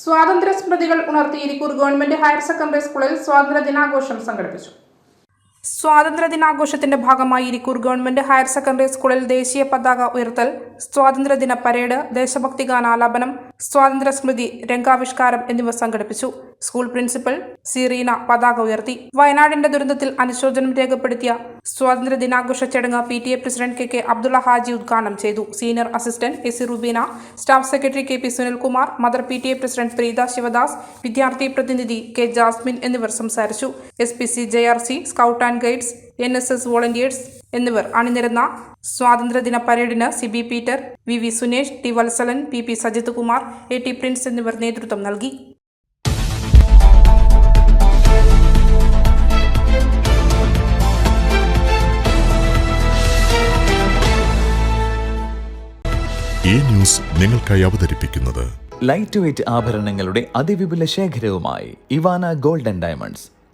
സ്വാതന്ത്ര്യ സ്മൃതികൾ ഉണർത്തി Irikkur government higher secondary സ്കൂളിൽ സ്വാതന്ത്ര്യ ദിനാഘോഷം സംഘടിപ്പിച്ചു. സ്വാതന്ത്ര്യ ദിനാഘോഷത്തിന്റെ ഭാഗമായി ഇരിക്കൂർ ഗവൺമെന്റ് ഹയർ സെക്കൻഡറി സ്കൂളിൽ ദേശീയ പതാക ഉയർത്തൽ സ്വാതന്ത്ര്യദിന പരേഡ് ദേശഭക്തി ഗാനാലാപനം സ്വാതന്ത്ര്യ സ്മൃതി രംഗാവിഷ്കാരം എന്നിവ സംഘടിപ്പിച്ചു. സ്കൂൾ പ്രിൻസിപ്പൽ സിറീന പതാക ഉയർത്തി. വയനാടിന്റെ ദുരന്തത്തിൽ അനുശോചനം രേഖപ്പെടുത്തിയ സ്വാതന്ത്ര്യ ദിനാഘോഷ ചടങ്ങ് P T A president K K Abdulla Haji ഉദ്ഘാടനം ചെയ്തു. Senior assistant A C Rubeena staff secretary K P Sunilkumar mother P T A president Preetha Sivadas വിദ്യാർത്ഥി പ്രതിനിധി കെ ജാസ്മിൻ എന്നിവർ സംസാരിച്ചു. S P C J R C scout and guides N S S volunteers എന്നിവർ അണിനിരന്ന സ്വാതന്ത്ര്യദിന പരേഡിന് C B Peter V V Sunesh T Valsalan P P Sajith Kumar A T Prince എന്നിവർ നേതൃത്വം നൽകി. ഈ ന്യൂസ് നിങ്ങൾക്കായി അവതരിപ്പിക്കുന്നത് ലൈറ്റ് വെയ്റ്റ് ആഭരണങ്ങളുടെ അതിവിപുല ശേഖരവുമായി Ivana golden diamonds